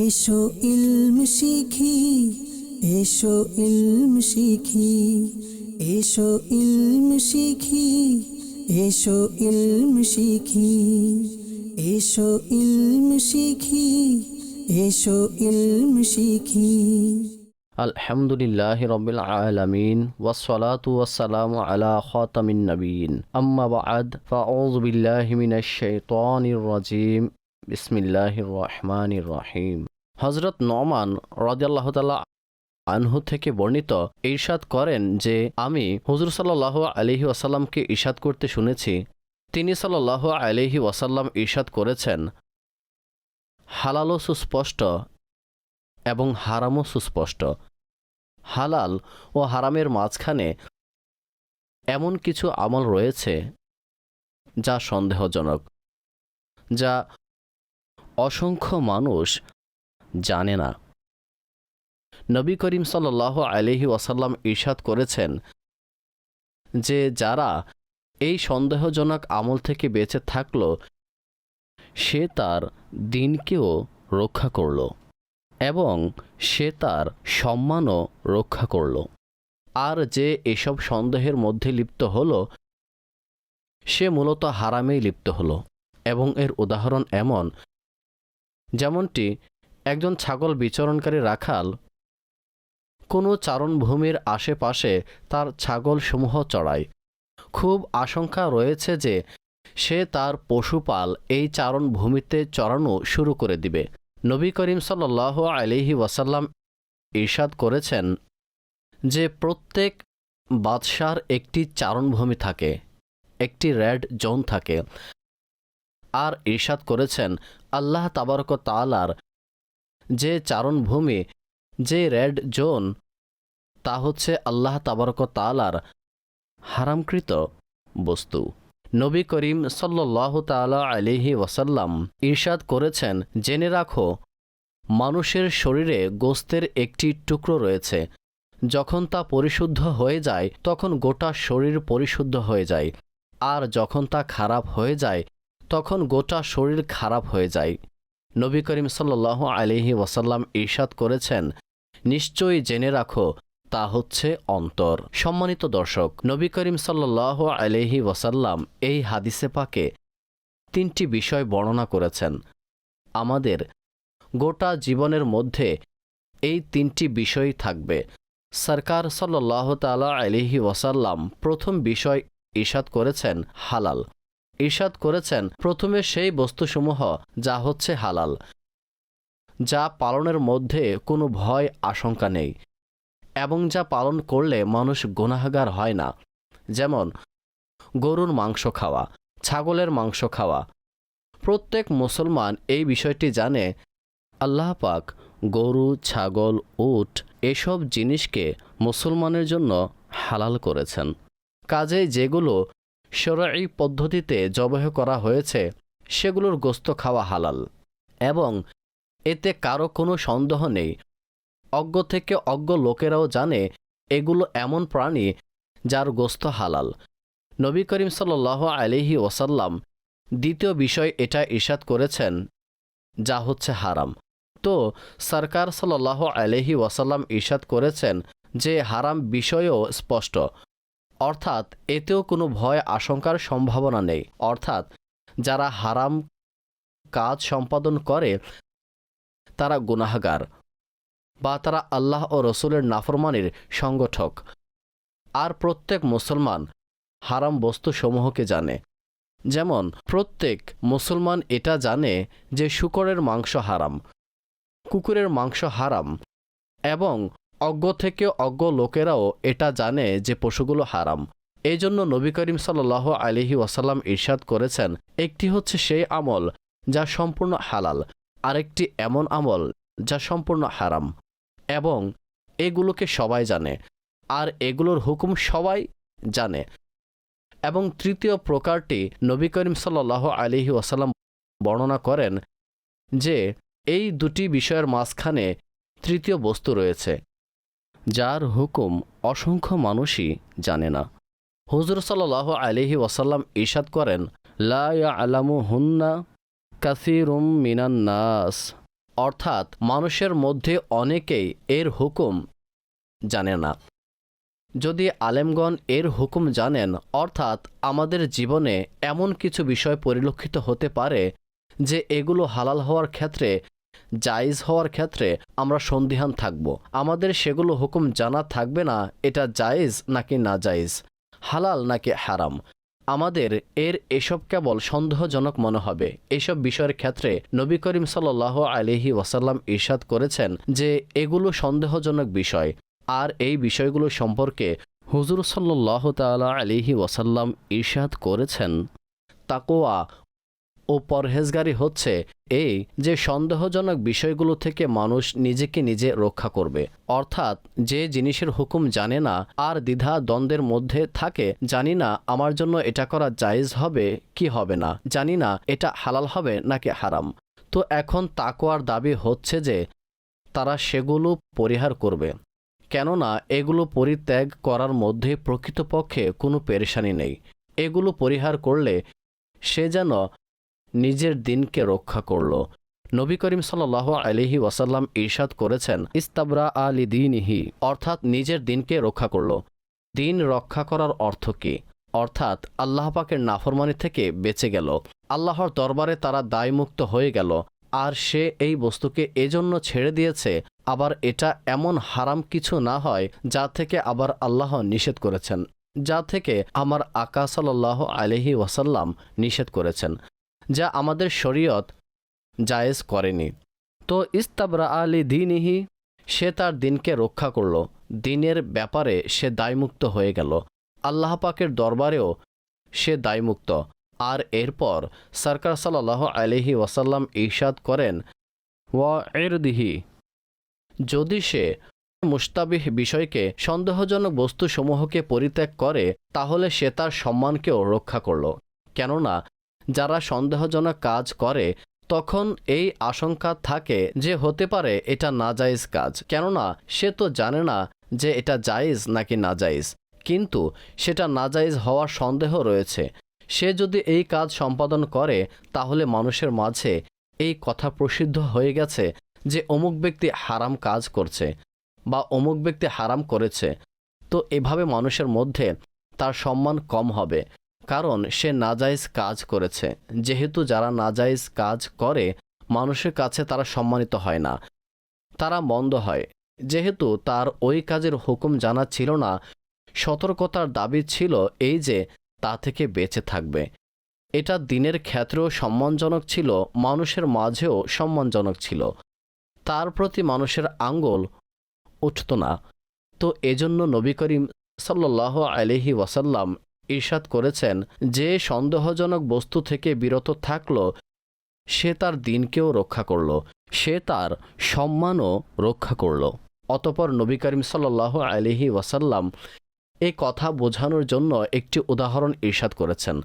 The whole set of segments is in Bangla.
এসো ইলম শিখি, এসো ইলম শিখি, এসো ইলম শিখি, এসো ইলম শিখি, এসো ইলম শিখি, এসো ইলম শিখি। আলহামদুলিল্লাহ রবিল আলমিন ওয়াসলাতু ওয়াসালামু আলা খাতামিন নবীন। আম্মা বাদ, ফাউযু বিল্লাহি মিনাশ শাইতানির রাজিম। বিসমিল্লাহির রহমানির রহিম। হজরত নমান রাদিয়াল্লাহু তাআলা আনহু থেকে বর্ণিত ইরশাদ করেন যে, আমি হুজুর সাল্লাল্লাহু আলাইহি ওয়াসাল্লামকে ইরশাদ করতে শুনেছি, তিনি সাল্লাল্লাহু আলাইহি ওয়াসাল্লাম ইরশাদ করেছেন। হালালও সুস্পষ্ট এবং হারামও সুস্পষ্ট। হালাল ও হারামের মাঝখানে এমন কিছু আমল রয়েছে যা সন্দেহজনক, যা অসংখ্য মানুষ জানে না। নবী করিম সাল্লাহ আলহি ওয়াসাল্লাম ঈর্ষাদ করেছেন যে, যারা এই সন্দেহজনক আমল থেকে বেঁচে থাকল, সে তার দিনকেও রক্ষা করল এবং সে তার সম্মানও রক্ষা করল। আর যে এসব সন্দেহের মধ্যে লিপ্ত হল, সে মূলত হারামেই লিপ্ত হল এবং এর উদাহরণ এমন যেমনটি একজন ছাগল বিচরণকারী রাখাল কোনো চারণভূমির আশেপাশে তার ছাগলসমূহ চড়ায়। খুব আশঙ্কা রয়েছে যে সে তার পশুপাল এই চারণভূমিতে চড়ানো শুরু করে দিবে। নবী করিম সাল্লাহ আলিহি ওয়াসাল্লাম ঈর্ষাদ করেছেন যে প্রত্যেক বাদশার একটি চারণভূমি থাকে, একটি রেড জোন থাকে। আর ঈর্ষাদ করেছেন আল্লাহ তাবারক তালার যে চারণভূমি, যে রেড জোন, তা হচ্ছে আল্লাহ তাবারক তালার হারামকৃত বস্তু। নবী করিম সাল্লাহ তালা আলিহি ওয়াসাল্লাম ঈর্ষাদ করেছেন, জেনে রাখো, মানুষের শরীরে গোস্তের একটি টুকরো রয়েছে। যখন তা পরিশুদ্ধ হয়ে যায়, তখন গোটা শরীর পরিশুদ্ধ হয়ে যায়। আর যখন তা খারাপ হয়ে যায় তখন গোটা শরীর খারাপ হয়ে যায়। নবী করিম সাল্লাহ আলিহি ওয়াসাল্লাম ঈর্ষাদ করেছেন, নিশ্চয়ই জেনে রাখো, তা হচ্ছে অন্তর। সম্মানিত দর্শক, নবী করিম সাল্লাহ আলহি ওয়াসাল্লাম এই হাদিসে পাকে তিনটি বিষয় বর্ণনা করেছেন। আমাদের গোটা জীবনের মধ্যে এই তিনটি বিষয় থাকবে। সরকার সাল্লাহ তালা আলহি ওয়াসাল্লাম প্রথম বিষয় ঈশাদ করেছেন, হালাল। ঈশাদ করেছেন, প্রথমে সেই বস্তুসমূহ যা হচ্ছে হালাল, যা পালনের মধ্যে কোনো ভয়, আশঙ্কা নেই, এবং যা পালন করলে মানুষ গুনাহগার হয় না। যেমন, গরুর মাংস খাওয়া, ছাগলের মাংস খাওয়া। প্রত্যেক মুসলমান এই বিষয়টি জানে, আল্লাহ পাক গরু, ছাগল, উট এসব জিনিসকে মুসলমানের জন্য হালাল করেছেন। কাজেই যেগুলো শরঈ পদ্ধতিতে জবহ করা হয়েছে, সেগুলোর গোস্ত খাওয়া হালাল। এবং এতে কারও কোনো সন্দেহ নেই। অজ্ঞ থেকে অজ্ঞ লোকেরাও জানে, এগুলো এমন প্রাণী যার গোস্ত হালাল। নবী করিম সাল্লাহ আলিহি ওসাল্লাম দ্বিতীয় বিষয় এটা ইশাদ করেছেন, যা হচ্ছে হারাম। তো সরকার সাল্লাহ আলহি ওয়াসাল্লাম ইশাদ করেছেন যে হারাম বিষয়ও স্পষ্ট। অর্থাৎ এতেও কোনো ভয় আশঙ্কার সম্ভাবনা নেই। অর্থাৎ যারা হারাম কাজ সম্পাদন করে, তারা গুনাহগার বা তারা আল্লাহ ও রসুলের নাফরমানির সংগঠক। আর প্রত্যেক মুসলমান হারাম বস্তুসমূহকে জানে। যেমন, প্রত্যেক মুসলমান এটা জানে যে শুকরের মাংস হারাম, কুকুরের মাংস হারাম এবং অজ্ঞ থেকে অজ্ঞ লোকেরাও এটা জানে যে পশুগুলো হারাম। এই জন্য নবী করিম সাল্লাহ আলিহি ওয়াসাল্লাম ইরশাদ করেছেন, একটি হচ্ছে সেই আমল যা সম্পূর্ণ হালাল, আরেকটি এমন আমল যা সম্পূর্ণ হারাম। এবং এগুলোকে সবাই জানে, আর এগুলোর হুকুম সবাই জানে। এবং তৃতীয় প্রকারটি নবী করিম সাল্লাহ আলিহি ওয়াসাল্লাম বর্ণনা করেন যে, এই দুটি বিষয়ের মাঝখানে তৃতীয় বস্তু রয়েছে। যার হুকুম অসংখ্য মানুষই জানে না। হুজুর সাল্লাহ আলিহি ওয়াসাল্লাম ইশাদ করেন, লা আলামু হুন্না কাসিরুম মিনান নাস। অর্থাৎ মানুষের মধ্যে অনেকেই এর হুকুম জানে না। যদি আলেমগণ এর হুকুম জানেন, অর্থাৎ আমাদের জীবনে এমন কিছু বিষয় পরিলক্ষিত হতে পারে যে এগুলো হালাল হওয়ার ক্ষেত্রে জায়েজ হওয়ার ক্ষেত্রে আমরা সন্দিহান থাকব। আমাদের সেগুলো হুকুম জানা থাকবে না, এটা জায়েজ নাকি না জায়েজ, হালাল নাকি হারাম। আমাদের এর এসব কেবল সন্দেহজনক মনে হবে। এসব বিষয়ের ক্ষেত্রে নবী করিম সাল্লাহ আলিহি ওয়াসাল্লাম ইরশাদ করেছেন যে এগুলো সন্দেহজনক বিষয়, আর এই বিষয়গুলো সম্পর্কে হুজুর সাল্লাহ তালা আলিহি ওয়াসাল্লাম ইরশাদ করেছেন। তাকোয়া ও পরহেজগারি হচ্ছে এই যে সন্দেহজনক বিষয়গুলো থেকে মানুষ নিজেকে নিজে রক্ষা করবে। অর্থাৎ যে জিনিসের হুকুম জানে না আর দ্বিধা দ্বন্দ্বের মধ্যে থাকে, জানি না আমার জন্য এটা করা জায়েজ হবে কি হবে না। জানি না এটা হালাল হবে নাকি হারাম। তো এখন তাকোয়ার দাবি হচ্ছে যে তারা সেগুলো পরিহার করবে। কেননা এগুলো পরিত্যাগ করার মধ্যে প্রকৃতপক্ষে কোনো পেরেশানি নেই। এগুলো পরিহার করলে সে যেন নিজের দিনকে রক্ষা করল। নবী করিম সাল আলিহি ওয়াসাল্লাম ঈর্ষাদ করেছেন, ইস্তাবরা আলি দিনহি, অর্থাৎ নিজের দিনকে রক্ষা করল। দিন রক্ষা করার অর্থ কী? অর্থাৎ আল্লাহ পাকের নাফরমানি থেকে বেঁচে গেল। আল্লাহর দরবারে তারা দায়মুক্ত হয়ে গেল। আর সে এই বস্তুকে এজন্য ছেড়ে দিয়েছে, আবার এটা এমন হারাম কিছু না হয় যা থেকে আবার আল্লাহ নিষেধ করেছেন, যা থেকে আমার আকা সাল্লাহ আলহি ওয়াসাল্লাম নিষেধ করেছেন। যা আমাদের শরীয়ত জায়েজ করেনি। তো ইস্তাবরা আলী দিনহি, সে তার দিনকে রক্ষা করল। দিনের ব্যাপারে সে দায়মুক্ত হয়ে গেল। আল্লাহ পাকের দরবারেও সে দায়মুক্ত। আর এরপর সরকার সাল্লাহ আলহি ওয়াসাল্লাম ঈশাদ করেন, ওয়া এরদিহি যদি সে মুস্তাবিহ বিষয়কে, সন্দেহজনক বস্তুসমূহকে পরিত্যাগ করে, তাহলে সে তার সম্মানকেও রক্ষা করল। কেননা যারা সন্দেহজনক কাজ করে, তখন এই আশঙ্কা থাকে যে হতে পারে এটা নাজাইজ কাজ। কেননা, সে তো জানে না যে এটা জায়েজ নাকি নাজাইজ কিন্তু সেটা নাজাইজ হওয়ার সন্দেহ রয়েছে। সে যদি এই কাজ সম্পাদন করে, তাহলে মানুষের মাঝে এই কথা প্রসিদ্ধ হয়ে গেছে যে অমুক ব্যক্তি হারাম কাজ করছে বা অমুক ব্যক্তি হারাম করেছে। তো এভাবে মানুষের মধ্যে তার সম্মান কম হবে। কারণ সে নাজাইজ কাজ করেছে। যেহেতু যারা নাজাইজ কাজ করে, মানুষের কাছে তারা সম্মানিত হয় না। তারা মন্দ হয়। যেহেতু তার ওই কাজের হুকুম জানা ছিল না, সতর্কতার দাবি ছিল এই যে তা থেকে বেঁচে থাকবে। এটা দিনের ক্ষেত্রেও সম্মানজনক ছিল, মানুষের মাঝেও সম্মানজনক ছিল। তার প্রতি মানুষের আঙ্গল উঠত না। তো এজন্য নবী করিম সাল্লাহ আলহি ওয়াসাল্লাম ঈর্ষাদ করেছেন যে সন্দেহজনক বস্তু থেকে বিরত থাকল, সে তার দিনকেও রক্ষা করল, সে তার সম্মানও রক্ষা করল। অতপর নবী করিম সাল্লাহ আলহি ওয়াসাল্লাম এই কথা বোঝানোর জন্য একটি উদাহরণ ঈর্ষাদ করেছেন।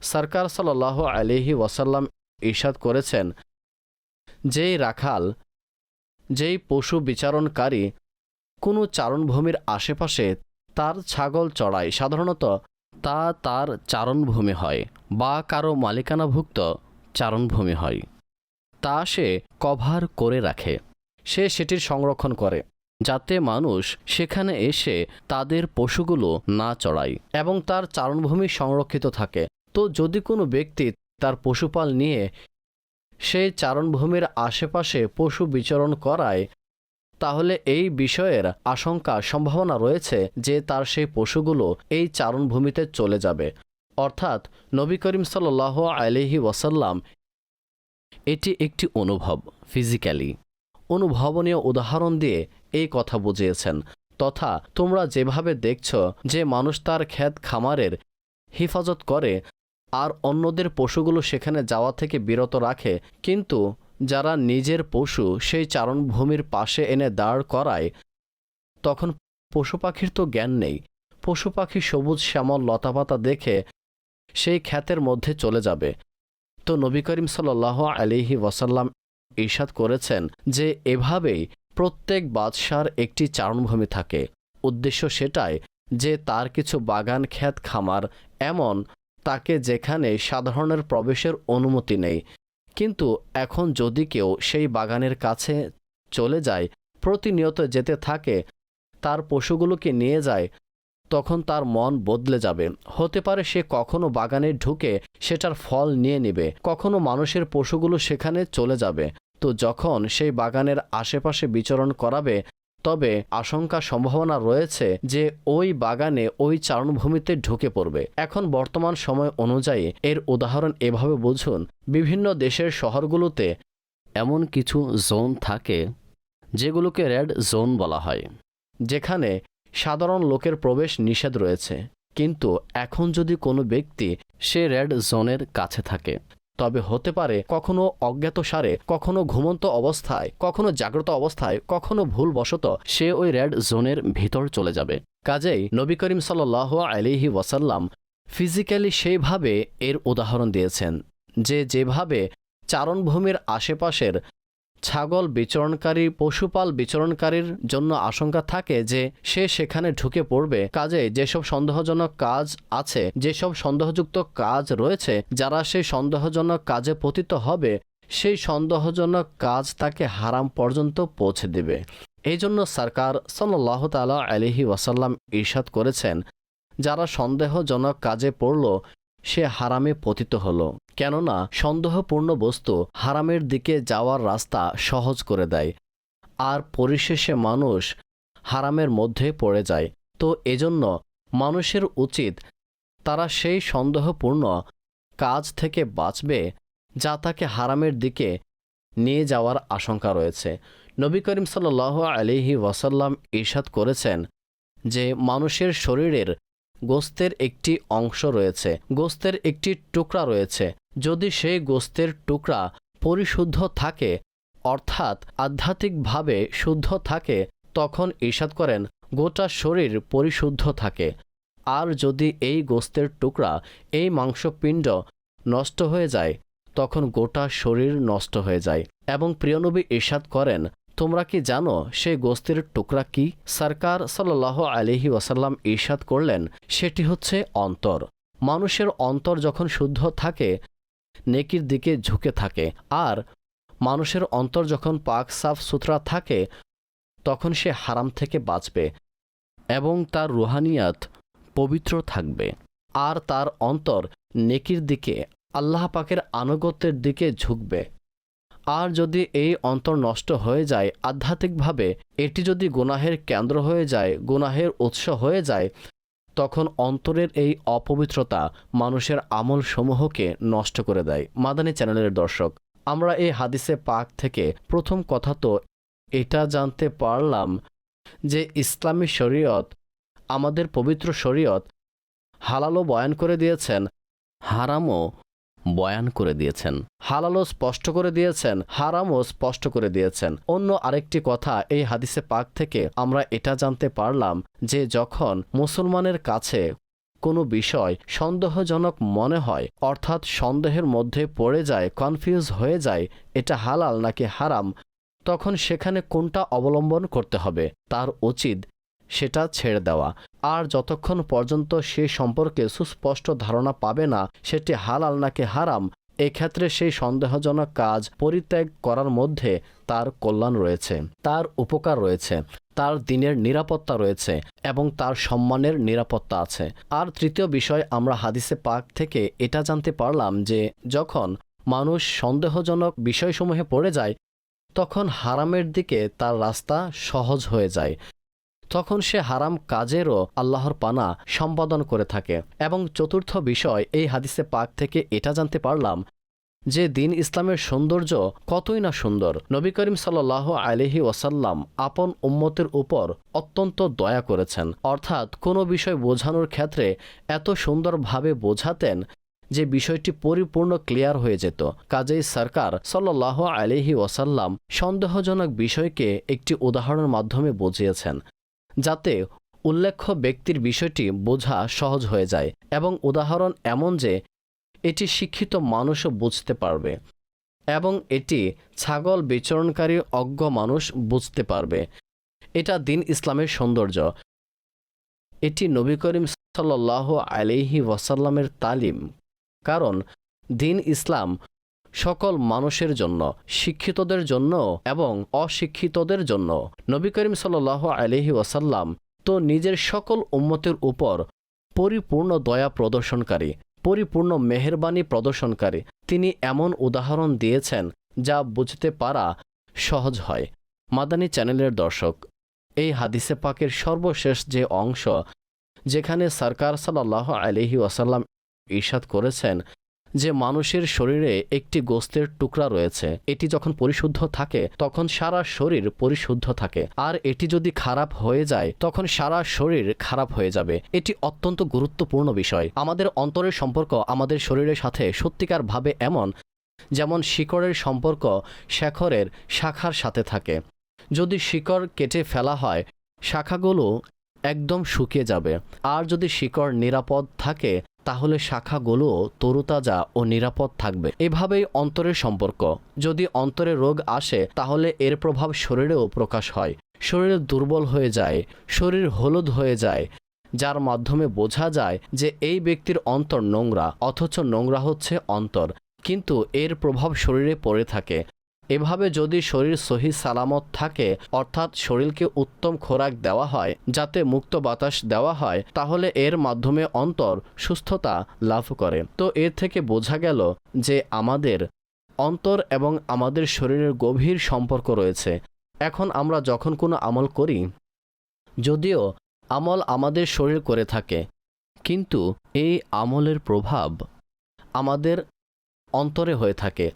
সরকার সাল্লাহ আলহি ওয়াসাল্লাম ঈর্ষাদ করেছেন, যেই রাখাল, যেই পশু বিচারণকারী কোনো চারণভূমির আশেপাশে তার ছাগল চড়ায়, সাধারণত তা তার চারণভূমি হয় বা কারও মালিকানাভুক্ত চারণভূমি হয়। তা সে কভার করে রাখে। সে সেটির সংরক্ষণ করে, যাতে মানুষ সেখানে এসে তাদের পশুগুলো না চড়ায় এবং তার চারণভূমি সংরক্ষিত থাকে। তো যদি কোনো ব্যক্তি তার পশুপাল নিয়ে সেই চারণভূমির আশেপাশে পশু বিচরণ করায় তাহলে এই বিষয়ের আশঙ্কা, সম্ভাবনা রয়েছে যে তার সেই পশুগুলো এই চারণভূমিতে চলে যাবে। অর্থাৎ নবী করিম সাল্লাহ আলহি ওয়াসাল্লাম এটি একটি অনুভব, ফিজিক্যালি। অনুভবনীয় উদাহরণ দিয়ে এই কথা বুঝিয়েছেন, তথা তোমরা যেভাবে দেখছ যে মানুষ তার ক্ষেত খামারের হেফাজত করে, আর অন্যদের পশুগুলো সেখানে যাওয়া থেকে বিরত রাখে, কিন্তু যারা নিজের পশু সেই চারণভূমির পাশে এনে দাঁড় করায়, তখন পশু পাখির তো জ্ঞান নেই। পশু পাখি সবুজ শ্যামল লতাপাতা দেখে সেই খ্যাতের মধ্যে চলে যাবে। তো নবী করিম সাল্লাহ আলিহি ওয়াসাল্লাম ঈর্ষাদ করেছেন যে এভাবেই প্রত্যেক বাদশার একটি চারণভূমি থাকে। উদ্দেশ্য সেটাই যে তার কিছু বাগান, খ্যাত খামার এমন তাকে যেখানে সাধারণের প্রবেশের অনুমতি নেই। কিন্তু এখন যদি কেউ সেই বাগানের কাছে চলে যায়, প্রতিনিয়ত যেতে থাকে, তার পশুগুলোকে নিয়ে যায়, তখন তার মন বদলে যাবে। হতে পারে সে কখনো বাগানে ঢুকে সেটার ফল নিয়ে নেবে, কখনো মানুষের পশুগুলো সেখানে চলে যাবে। তো যখন সেই বাগানের আশেপাশে বিচরণ করাবে তবে আশঙ্কা সম্ভাবনা রয়েছে যে ওই বাগানে ওই চারণভূমিতে ঢুকে পড়বে। এখন বর্তমান সময় অনুযায়ী এর উদাহরণ এভাবে বুঝুন, বিভিন্ন দেশের শহরগুলোতে এমন কিছু জোন থাকে যেগুলোকে রেড জোন বলা হয়, যেখানে সাধারণ লোকের প্রবেশ নিষেধ রয়েছে। কিন্তু এখন যদি কোনো ব্যক্তি সে রেড জোনের কাছে থাকে তবে হতে পারে কখনো অজ্ঞাত সারে, কখনো ঘুমন্ত অবস্থায়, কখনো জাগ্রত অবস্থায়, কখনো ভুলবশত সে ওই রেড জোনের ভিতর চলে যাবে। কাজেই নবী করিম সাল আলিহি ওয়াসাল্লাম ফিজিক্যালি সেইভাবে এর উদাহরণ দিয়েছেন যে যেভাবে চারণভূমির আশেপাশের ছাগল বিচরণকারী, পশুপাল বিচরণকারীর জন্য আশঙ্কা থাকে যে সে সেখানে ঢুকে পড়বে। কাজে যেসব সন্দেহজনক কাজ আছে, যেসব সন্দেহযুক্ত কাজ রয়েছে, যারা সেই সন্দেহজনক কাজে পতিত হবে, সেই সন্দেহজনক কাজ তাকে হারাম পর্যন্ত পৌঁছে দেবে। এই জন্য সরকার সাল্লাহ তালা আলহি ওয়াসাল্লাম ঈর্ষাদ করেছেন, যারা সন্দেহজনক কাজে পড়ল সে হারামে পতিত হলো, কেননা সন্দেহপূর্ণ বস্তু হারামের দিকে যাওয়ার রাস্তা সহজ করে দেয়, আর পরিশেষে মানুষ হারামের মধ্যে পড়ে যায়। তো এজন্য মানুষের উচিত তারা সেই সন্দেহপূর্ণ কাজ থেকে বাঁচবে যা তাকে হারামের দিকে নিয়ে যাওয়ার আশঙ্কা রয়েছে। নবী করিম সাল আলিহি ওয়াসাল্লাম ঈর্ষাদ করেছেন যে মানুষের শরীরের গোস্তের একটি অংশ রয়েছে, গোস্তের একটি টুকরা রয়েছে। যদি সেই গোস্তের টুকরা পরিশুদ্ধ থাকে, অর্থাৎ আধ্যাত্মিকভাবে শুদ্ধ থাকে, তখন ঈর্ষাদ করেন, গোটা শরীর পরিশুদ্ধ থাকে। আর যদি এই গোস্তের টুকরা, এই মাংসপিণ্ড নষ্ট হয়ে যায়, তখন গোটা শরীর নষ্ট হয়ে যায়। এবং প্রিয়নবী ঈর্ষাদ করেন তোমরা কি জানো সেই গোস্তের টুকরা কি? সরকার সাল্লাহ আলিহি ওয়াসাল্লাম ঈর্ষাদ করলেন, সেটি হচ্ছে অন্তর। মানুষের অন্তর যখন শুদ্ধ থাকে, নেকির দিকে ঝুঁকে থাকে, আর মানুষের অন্তর যখন পাক সাফ সুতরা থাকে, তখন সে হারাম থেকে বাঁচবে এবং তার রুহানিয়াত পবিত্র থাকবে। আর তার অন্তর নেকির দিকে, আল্লাহ পাকের আনুগত্যের দিকে ঝুঁকবে। আর যদি এই অন্তর নষ্ট হয়ে যায় আধ্যাত্মিকভাবে, এটি যদি গুনাহের কেন্দ্র হয়ে যায়, গুনাহের উৎস হয়ে যায়, তখন অন্তরের এই অপবিত্রতা মানুষের আমল সমূহকে নষ্ট করে দেয়। মাদানী চ্যানেলের দর্শক, আমরা এই হাদিসে পাক থেকে প্রথম কথা তো এটা জানতে পারলাম যে ইসলামী শরীয়ত, আমাদের পবিত্র শরীয়ত হালালও বয়ান করে দিয়েছেন, হারামও বয়ান করে দিয়েছেন। হালালও স্পষ্ট করে দিয়েছেন, হারামও স্পষ্ট করে দিয়েছেন। অন্য আরেকটি কথা, এই হাদিসে পাক থেকে আমরা এটা জানতে পারলাম যে যখন মুসলমানের কাছে কোনো বিষয় সন্দেহজনক মনে হয়, অর্থাৎ সন্দেহের মধ্যে পড়ে যায় কনফিউজ হয়ে যায়, এটা হালাল নাকি হারাম, তখন সেখানে কোনটা অবলম্বন করতে হবে? তার উচিত সেটা ছেড়ে দেওয়া। আর যতক্ষণ পর্যন্ত সে সম্পর্কে সুস্পষ্ট ধারণা পাবে না, সেটি হালাল নাকি হারাম, এক্ষেত্রে সেই সন্দেহজনক কাজ পরিত্যাগ করার মধ্যে তার কল্যাণ রয়েছে, তার উপকার রয়েছে, তার দিনের নিরাপত্তা রয়েছে এবং তার সম্মানের নিরাপত্তা আছে। আর তৃতীয় বিষয়, আমরা হাদিসে পাক থেকে এটা জানতে পারলাম যে যখন মানুষ সন্দেহজনক বিষয়সমূহে পড়ে যায়, তখন হারামের দিকে তার রাস্তা সহজ হয়ে যায়। তখন সে হারাম কাজেরও আল্লাহর পানা সম্পাদন করে থাকে। এবং চতুর্থ বিষয়, এই হাদিসে পাক থেকে এটা জানতে পারলাম যে দিন ইসলামের সৌন্দর্য কতই না সুন্দর। নবী করিম সাল্লাহ আলহি ওয়াসাল্লাম আপন উম্মতের উপর অত্যন্ত দয়া করেছেন। অর্থাৎ কোনো বিষয় বোঝানোর ক্ষেত্রে এত সুন্দরভাবে বোঝাতেন যে বিষয়টি পরিপূর্ণ ক্লিয়ার হয়ে যেত। কাজেই সরকার সাল্লাহ আলহি ওয়াসাল্লাম সন্দেহজনক বিষয়কে একটি উদাহরণের মাধ্যমে বুঝিয়েছেন। যাতে উল্লেখ্য ব্যক্তির বিষয়টি বোঝা সহজ হয়ে যায় এবং উদাহরণ এমন যে এটি শিক্ষিত মানুষও বুঝতে পারবে এবং এটি ছাগল বিচরণকারী অজ্ঞ মানুষ বুঝতে পারবে। এটা দিন ইসলামের সৌন্দর্য। এটি নবী করিম সাল্লাহ আলিহি ওয়াসাল্লামের তালিম। কারণ দিন ইসলাম সকল মানুষের জন্য, শিক্ষিতদের জন্য এবং অশিক্ষিতদের জন্য। নবী করিম সাল আলহি ওয়াসাল্লাম তো নিজের সকল উম্মতের উপর পরিপূর্ণ দয়া প্রদর্শনকারী, পরিপূর্ণ মেহেরবানি প্রদর্শনকারী। তিনি এমন উদাহরণ দিয়েছেন যা বুঝতে পারা সহজ হয়। মাদানী চ্যানেলের দর্শক, এই হাদিসে পাকের সর্বশেষ যে অংশ, যেখানে সরকার সাল্লাহ আলহি ওয়াসাল্লাম ঈর্ষাদ করেছেন যে মানুষের শরীরে একটি গোস্তের টুকরা রয়েছে, এটি যখন পরিশুদ্ধ থাকে, তখন সারা শরীর পরিশুদ্ধ থাকে। আর এটি যদি খারাপ হয়ে যায়, তখন সারা শরীর খারাপ হয়ে যাবে। এটি অত্যন্ত গুরুত্বপূর্ণ বিষয়। আমাদের অন্তরের সম্পর্ক আমাদের শরীরের সাথে সত্যিকার ভাবে এমন, যেমন শিকড়ের সম্পর্ক শেখরের শাখার সাথে থাকে। যদি শিকড় কেটে ফেলা হয়, শাখাগুলো একদম শুকিয়ে যাবে। আর যদি শিকড় নিরাপদ থাকে তাহলে শাখাগুলো তরুতাজা ও নিরাপদ থাকবে। এভাবেই অন্তরের সম্পর্ক। যদি অন্তরে রোগ আসে, তাহলে এর প্রভাব শরীরেও প্রকাশ হয়। শরীর দুর্বল হয়ে যায়, শরীর হলুদ হয়ে যায়, যার মাধ্যমে বোঝা যায় যে এই ব্যক্তির অন্তর নোংরা, অথচ নোংরা হচ্ছে অন্তর। কিন্তু এর প্রভাব শরীরে পড়ে থাকে। এভাবে যদি শরীর সহি সালামত থাকে, অর্থাৎ শরীরকে উত্তম খোরাক দেওয়া হয়, যাতে মুক্ত বাতাস দেওয়া হয়, তাহলে এর মাধ্যমে অন্তর সুস্থতা লাভ করে। তো এর থেকে বোঝা গেল যে আমাদের অন্তর এবং আমাদের শরীরের গভীর সম্পর্ক রয়েছে। এখন আমরা যখন কোনো আমল করি, যদিও আমল আমাদের শরীর করে থাকে, কিন্তু এই আমলের প্রভাব আমাদের অন্তরে হয়ে থাকে।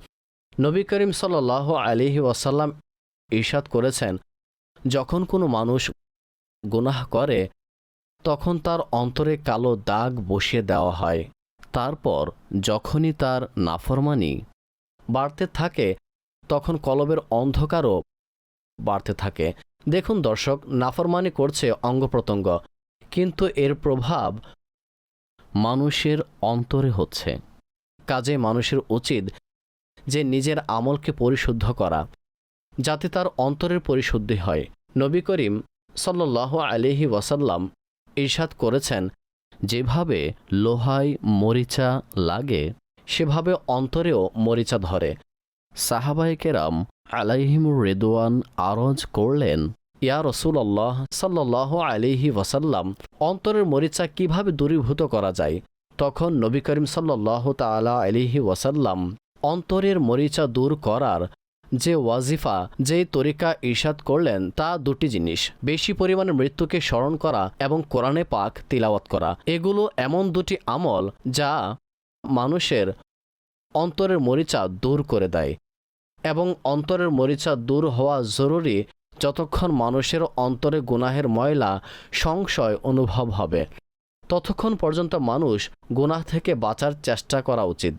নবী করিম সাল আলিহি ওয়াসাল্লাম ঈর্ষাদ করেছেন, যখন কোনো মানুষ গুনাহ করে, তখন তার অন্তরে কালো দাগ বসিয়ে দেওয়া হয়। তারপর যখনই তার নাফরমানি বাড়তে থাকে, তখন কলবের অন্ধকারও বাড়তে থাকে। দেখুন দর্শক, নাফরমানি করছে অঙ্গ প্রত্যঙ্গ, কিন্তু এর প্রভাব মানুষের অন্তরে হচ্ছে। কাজে মানুষের উচিত যে নিজের আমলকে পরিশুদ্ধ করা, যাতে তার অন্তরের পরিশুদ্ধি হয়। নবী করিম সাল্লাহ আলিহি ওয়াসাল্লাম ঈর্ষাদ করেছেন, যেভাবে লোহায় মরিচা লাগে, সেভাবে অন্তরেও মরিচা ধরে। সাহাবাইকেরাম আলাইহিমুর রেদোয়ান আরজ করলেন, ইয়া রসুল্লাহ সাল্লাহ আলিহি ওয়াসাল্লাম, অন্তরের মরিচা কীভাবে দূরীভূত করা যায়? তখন নবী করিম সাল্লাহ তালা আলিহি ওয়াসাল্লাম অন্তরের মরিচা দূর করার যে ওয়াজিফা যে তরিকা ঈর্ষাদ করলেন, তা দুটি জিনিস। বেশি পরিমাণে মৃত্যুকে স্মরণ করা এবং কোরআনে পাক তিলাওয়াত করা। এগুলো এমন দুটি আমল যা মানুষের অন্তরের মরিচা দূর করে দেয় এবং অন্তরের মরিচা দূর হওয়া জরুরি যতক্ষণ মানুষের অন্তরে গুনাহের ময়লা সংশয় অনুভব হবে। ততক্ষণ পর্যন্ত মানুষ গুনাহ থেকে বাঁচার চেষ্টা করা উচিত।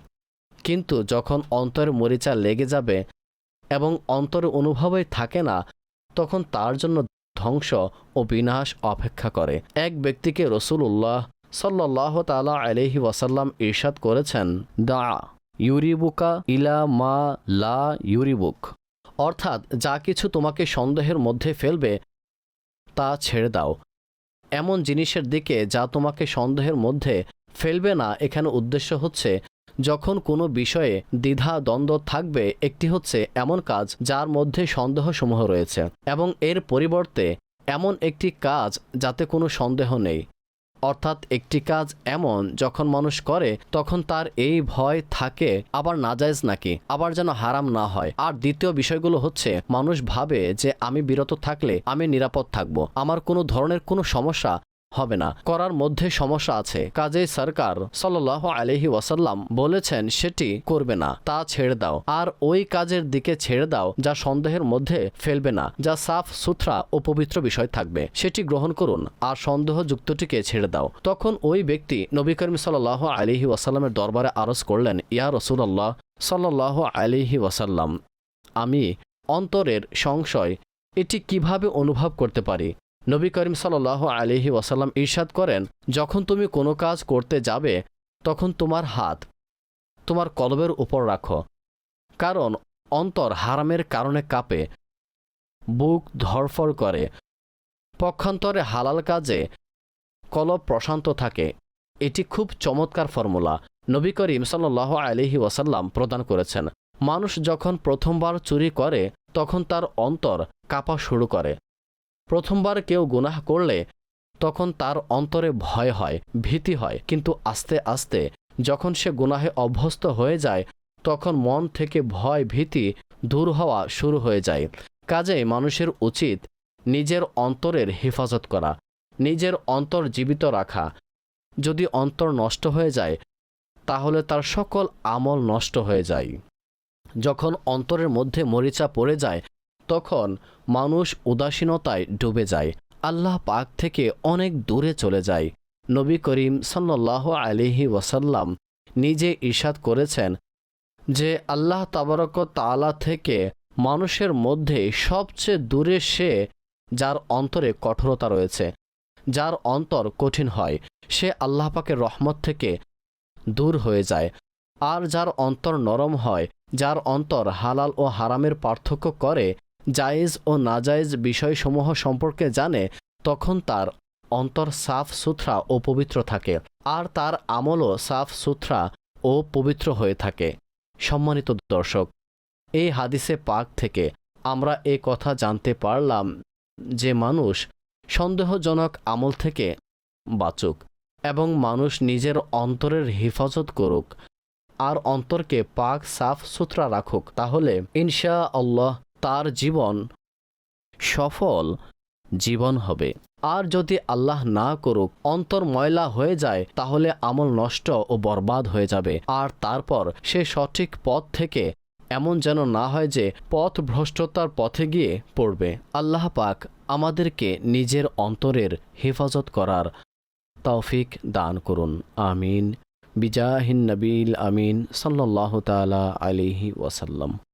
কিন্তু যখন অন্তরে মরিচা লেগে যাবে এবং অন্তরে অনুভবই থাকে না, তখন তার জন্য ধ্বংস ও বিনাশ অপেক্ষা করে। এক ব্যক্তিকে রসুল্লাহ সাল্লাহ তালা আলহি ওয়াসাল্লাম ঈর্ষাদ করেছেন, দা ইউরিবুকা ইলা মা লা ইউরিবুক। অর্থাৎ যা কিছু তোমাকে সন্দেহের মধ্যে ফেলবে, তা ছেড়ে দাও। এমন জিনিসের দিকে যা তোমাকে সন্দেহের মধ্যে ফেলবে না, এখানে উদ্দেশ্য হচ্ছে যখন কোনো বিষয়ে দ্বিধা, দ্বন্দ্ব থাকবে, একটি হচ্ছে এমন কাজ যার মধ্যে সন্দেহসমূহ রয়েছে এবং এর পরিবর্তে এমন একটি কাজ যাতে কোনো সন্দেহ নেই। অর্থাৎ একটি কাজ এমন যখন মানুষ করে, তখন তার এই ভয় থাকে, আবার নাজায়জ নাকি, আবার যেন হারাম না হয়। আর দ্বিতীয় বিষয়গুলো হচ্ছে, মানুষ ভাবে যে আমি বিরত থাকলে আমি নিরাপদ থাকব। আমার কোনো ধরনের কোনো সমস্যা হবে না। করার মধ্যে সমস্যা আছে। কাজেই সরকার সাল্লাহ আলহি ওয়াসাল্লাম বলেছেন, সেটি করবে না, তা ছেড়ে দাও। আর ওই কাজের দিকে ছেড়ে দাও, যা সন্দেহের মধ্যে ফেলবে না, যা সাফ সুথরা ও পবিত্র বিষয় থাকবে। সেটি গ্রহণ করুন, আর সন্দেহযুক্তটিকে ছেড়ে দাও। তখন ওই ব্যক্তি নবী করিম সাল্লাহ আলিহি ওয়াসাল্লামের দরবারে আরজ করলেন, ইয়া রসুল্লাহ সাল্লাহ আলিহি ওয়াসাল্লাম, আমি অন্তরের সংশয়, এটি কীভাবে অনুভব করতে পারি? নবী করিম সাল্লাহ আলিহি ওয়াসাল্লাম ঈর্ষাদ করেন, যখন তুমি কোনো কাজ করতে যাবে, তখন তোমার হাত তোমার কলবের উপর রাখো। কারণ অন্তর হারামের কারণে কাঁপে, বুক ধরফর করে। পক্ষান্তরে হালাল কাজে কলব প্রশান্ত থাকে। এটি খুব চমৎকার ফর্মুলা নবী করিম সাল্লাহ আলিহি ওয়াসাল্লাম প্রদান করেছেন। মানুষ যখন প্রথমবার চুরি করে, তখন তার অন্তর কাঁপা শুরু করে। প্রথমবার কেউ গুনাহ করলে তখন তার অন্তরে ভয় হয়, ভীতি হয়। কিন্তু আস্তে আস্তে যখন সে গুনাহে অভ্যস্ত হয়ে যায়, তখন মন থেকে ভয়, ভীতি দূর হওয়া শুরু হয়ে যায়। কাজেই মানুষের উচিত নিজের অন্তরের হেফাজত করা, নিজের অন্তর জীবিত রাখা। যদি অন্তর নষ্ট হয়ে যায়, তাহলে তার সকল আমল নষ্ট হয়ে যায়। যখন অন্তরের মধ্যে মরিচা পড়ে যায় তখন মানুষ উদাসীনতায় ডুবে যায়। আল্লাহ পাক থেকে অনেক দূরে চলে যায়। নবী করিম সাল্লাহ আলিহি ওয়াসাল্লাম নিজে ইরশাদ করেছেন যে আল্লাহ তাবারক তালা থেকে মানুষের মধ্যে সবচেয়ে দূরে সে যার অন্তরে কঠোরতা রয়েছে, যার অন্তর কঠিন হয়। সে আল্লাহ পাকের রহমত থেকে দূর হয়ে যায় আর যার অন্তর নরম হয়, যার অন্তর হালাল ও হারামের পার্থক্য করে জায়েজ ও নাজায়েজ বিষয়সমূহ সম্পর্কে জানে, তখন তার অন্তর সাফ সুথরা ও পবিত্র থাকে, আর তার আমলও সাফ সুথরা ও পবিত্র হয়ে থাকে। সম্মানিত দর্শক, এই হাদিসে পাক থেকে আমরা এ কথা জানতে পারলাম যে মানুষ সন্দেহজনক আমল থেকে বাঁচুক এবং মানুষ নিজের অন্তরের হেফাজত করুক, আর অন্তরকে পাক সাফ সুতরা রাখুক। তাহলে ইনশা আল্লাহ তার জীবন সফল জীবন হবে। আর যদি আল্লাহ না করুক, অন্তর ময়লা হয়ে যায়, তাহলে আমল নষ্ট ও বরবাদ হয়ে যাবে। আর তারপর সে সঠিক পথ থেকে এমন যেন না হয় যে পথ ভ্রষ্টতার পথে গিয়ে পড়বে। আল্লাহ পাক আমাদেরকে নিজের অন্তরের হেফাজত করার তৌফিক দান করুন। আমিন। বিজাহিন নবীল আমিন। সাল্লাহ তালা আলিহি ওয়াসাল্লাম।